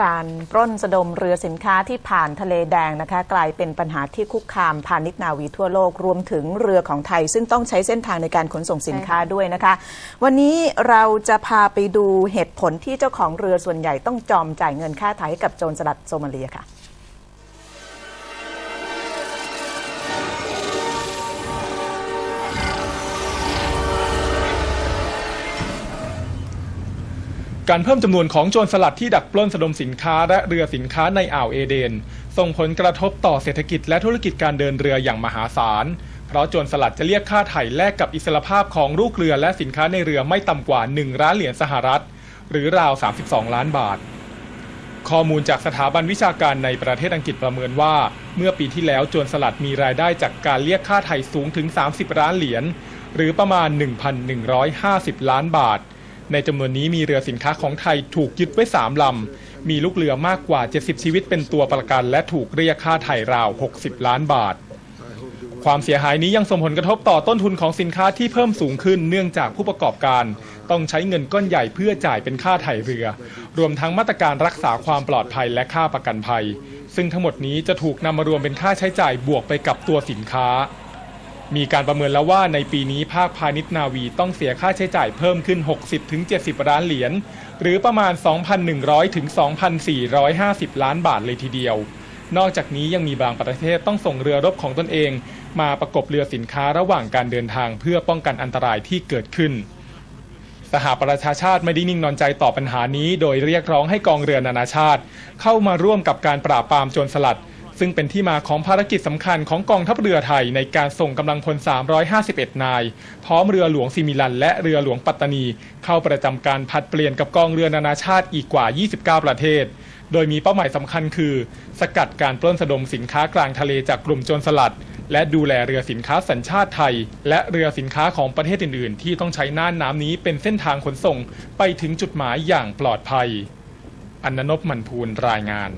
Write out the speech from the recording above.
การปล้นสะดมเรือสินค้าที่ผ่านทะเลแดงนะคะ กลายเป็นปัญหาที่คุกคามพาณิชย์นาวีทั่วโลกรวมถึงเรือของไทย ซึ่งต้องใช้เส้นทางในการขนส่งสินค้าด้วยนะคะ วันนี้เราจะพาไปดูเหตุผลที่เจ้าของเรือส่วนใหญ่ต้องจอมจ่ายเงินค่าไถ่กับโจรสลัดโซมาเลียค่ะ การเพิ่มจำนวนของโจรสลัดที่ดักปล้นสะดมสินค้าและเรือสินค้าในอ่าวเอเดน ส่งผลกระทบต่อเศรษฐกิจและธุรกิจการเดินเรืออย่างมหาศาล เพราะโจรสลัดจะเรียกค่าไถ่แลกกับอิสรภาพของลูกเรือและสินค้าในเรือไม่ต่ำกว่า 1 ล้านเหรียญสหรัฐ หรือราว 32 ล้านบาท ข้อมูลจากสถาบันวิชาการในประเทศอังกฤษประเมินว่า เมื่อปีที่แล้วโจรสลัดมีรายได้จากการเรียกค่าไถ่สูงถึง 30 ล้านเหรียญหรือประมาณ 1,150 ล้านบาท ในจำนวนนี้มีเรือสินค้าของไทยถูกยึดไว้ 3 ลำ มีลูกเรือมากกว่า 70 ชีวิตเป็นตัวประกัน และถูกเรียกค่าไถ่ราว 60 ล้านบาท ความเสียหายนี้ยังส่งผลกระทบต่อต้นทุนของสินค้าที่เพิ่มสูงขึ้นเนื่องจากผู้ประกอบการ ต้องใช้เงินก้อนใหญ่เพื่อจ่ายเป็นค่าไถ่เรือ รวมทั้งมาตรการรักษาความปลอดภัยและค่าประกันภัย ซึ่งทั้งหมดนี้จะถูกนำมารวมเป็นค่าใช้จ่ายบวกไปกับตัวสินค้า มีการประเมินแล้วว่าในปีนี้ภาคพาณิชย์นาวีต้องเสียค่าใช้จ่ายเพิ่มขึ้น 60-70 ล้านเหรียญ หรือประมาณ 2,100ถึง2,450 ล้านบาทเลยทีเดียว นอกจากนี้ยังมีบางประเทศต้องส่งเรือรบของตนเอง มาประกบเรือสินค้าระหว่างการเดินทางเพื่อป้องกันอันตรายที่เกิดขึ้นสหประชาชาติไม่ได้นิ่งนอนใจต่อปัญหานี้ โดยเรียกร้องให้กองเรือนานาชาติ เข้ามาร่วมกับการปราบปรามโจรสลัด ซึ่งเป็นที่มาของภารกิจสำคัญของกองทัพเรือไทยในการส่งกำลังพล 351 นาย พร้อมเรือหลวงซิมิลัน และเรือหลวงปัตตานี เข้าประจำการผัดเปลี่ยนกับกองเรือนานาชาติอีกกว่า 29 ประเทศ โดยมีเป้าหมายสำคัญคือ สกัดการปล้นสะดมสินค้ากลางทะเลจากกลุ่มโจรสลัด และดูแลเรือสินค้าสัญชาติไทย และเรือสินค้าของประเทศอื่น ๆ ที่ต้องใช้น่านน้ำนี้เป็นเส้นทางขนส่งไปถึงจุดหมายอย่างปลอดภัย อันนนบมันพูนรายงาน